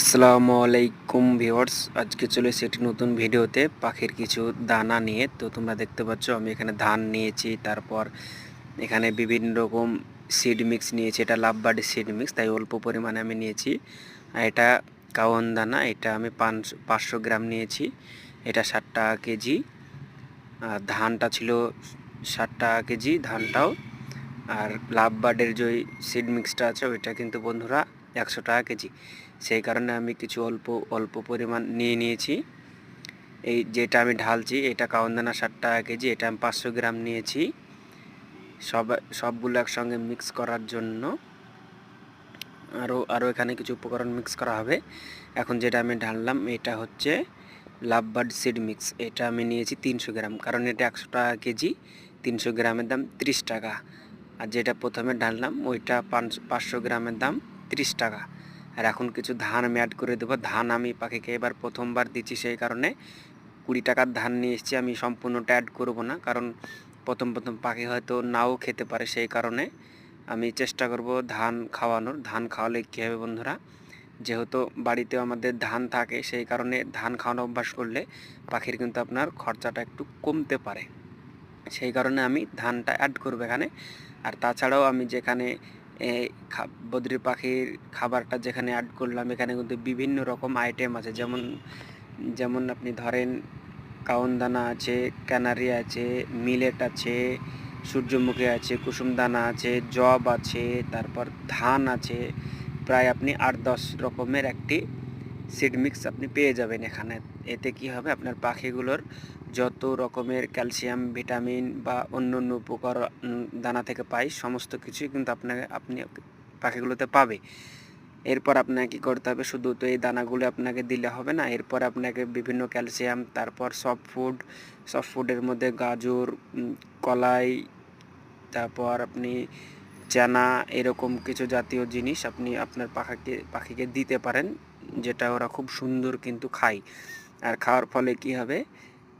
আসসালামু আলাইকুম ভিউয়ার্স, আজকে চলে একটি নতুন ভিডিওতে পাখির কিছু দানা নিয়ে। তো তোমরা দেখতে পাচ্ছ, আমি এখানে ধান নিয়েছি, তারপর এখানে বিভিন্ন রকম সিড মিক্স নিয়েছি। এটা লাভবার্ড সিড মিক্স তাই অল্প পরিমাণে আমি নিয়েছি। আর এটা কাওয়ান দানা, এটা আমি পাঁচশো গ্রাম নিয়েছি। এটা ষাট টাকা কেজি। আর ধানটা ছিল ষাট টাকা কেজি, ধানটাও আর লাভ বার্ডের যে সিড মিক্সটা আছে, ওইটা কিন্তু বন্ধুরা একশো টাকা কেজি। সেই কারণে আমি কিছু অল্প অল্প পরিমাণ নিয়ে নিয়েছি। এই যেটা আমি ঢালছি, এটা কাউন্দানা ষাট টাকা কেজি, এটা আমি পাঁচশো গ্রাম নিয়েছি। সব, সবগুলো একসঙ্গে মিক্স করার জন্য আরও আরও এখানে কিছু উপকরণ মিক্স করা হবে। এখন যেটা আমি ঢাললাম, এটা হচ্ছে লাভবার্ড সিড মিক্স এটা আমি নিয়েছি তিনশো গ্রাম, কারণ এটা একশো টাকা কেজি, তিনশো গ্রামের দাম ত্রিশ টাকা। আর যেটা প্রথমে ঢাললাম, ওইটা পাঁচশো গ্রামের দাম ত্রিশ টাকা। আর এখন কিছু ধান আমি অ্যাড করে দেবো। ধান আমি পাখিকে এবার প্রথমবার দিচ্ছি সেই কারণে কুড়ি টাকার ধান নিয়ে এসেছি। আমি সম্পূর্ণটা অ্যাড করব না, কারণ প্রথম প্রথম পাখি হয়তো নাও খেতে পারে সেই কারণে আমি চেষ্টা করব ধান খাওয়ানোর। ধান খাওয়ালে কী হবে বন্ধুরা? যেহেতু বাড়িতে আমাদের ধান থাকে, সেই কারণে ধান খাওয়ানো অভ্যাস করলে পাখির কিন্তু আপনার খরচাটা একটু কমতে পারে। সেই কারণে আমি ধানটা অ্যাড করব এখানে। আর তাছাড়াও আমি যেখানে বদ্রি পাখির খাবারটা যেখানে অ্যাড করলাম, এখানে কিন্তু বিভিন্ন রকম আইটেম আছে। যেমন যেমন আপনি ধরেন, কাউনদানা আছে, ক্যানারি আছে, মিলেট আছে, সূর্যমুখী আছে কুসুম দানা আছে জব আছে, তারপর ধান আছে। প্রায় আপনি আট দশ রকমের একটি সিড মিক্স আপনি পেয়ে যাবেন এখানে। এতে কি হবে? আপনার পাখিগুলোর যত রকমের ক্যালসিয়াম ভিটামিন বা অন্য অন্য উপকার দানা থেকে পাই সমস্ত কিছুই কিন্তু আপনাকে, আপনি পাখিগুলোতে পাবে। এরপর আপনাকে কী করতে হবে? শুধু তো এই দানাগুলো আপনাকে দিলে হবে না, এরপর আপনাকে বিভিন্ন ক্যালসিয়াম তারপর সফট ফুড সফট ফুডের মধ্যে গাজর কলাই, তারপর আপনি চানা, এরকম কিছু জাতীয় জিনিস আপনি আপনার পাখাকে, পাখিকে দিতে পারেন, যেটা ওরা খুব সুন্দর কিন্তু খায়। আর খাওয়ার ফলে কি হবে?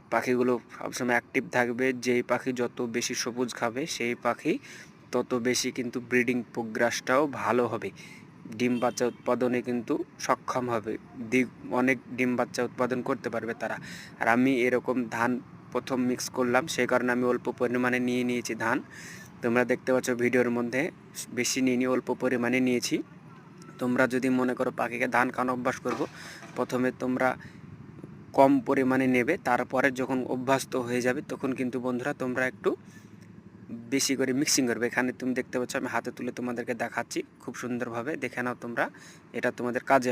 পাখিগুলো সবসময় অ্যাক্টিভ থাকবে। যেই পাখি যত বেশি সবুজ খাবে, সেই পাখি তত বেশি কিন্তু ব্রিডিং প্রোগ্রাসটাও ভালো হবে। ডিম বাচ্চা উৎপাদনে কিন্তু সক্ষম হবে। দিক অনেক ডিম বাচ্চা উৎপাদন করতে পারবে তারা। আর আমি এরকম ধান প্রথম মিক্স করলাম, সেই কারণে আমি অল্প পরিমাণে নিয়ে নিয়েছি ধান। তোমরা দেখতে পাচ্ছ ভিডিওর মধ্যে বেশি নিয়ে অল্প পরিমাণে নিয়েছি। তোমরা যদি মনে করো পাখিকে ধান খাওয়ানো অভ্যাস করব, প্রথমে তোমরা কম পরিমাণে নেবে, তারপরে যখন অভ্যস্ত হয়ে যাবে তখন কিন্তু বন্ধুরা তোমরা একটু বেশি করে মিক্সিং করবে। এখানে তুমি দেখতে পাচ্ছ আমি হাতে তুলে তোমাদেরকে দেখাচ্ছি, খুব সুন্দরভাবে দেখে নাও তোমরা, এটা তোমাদের কাজে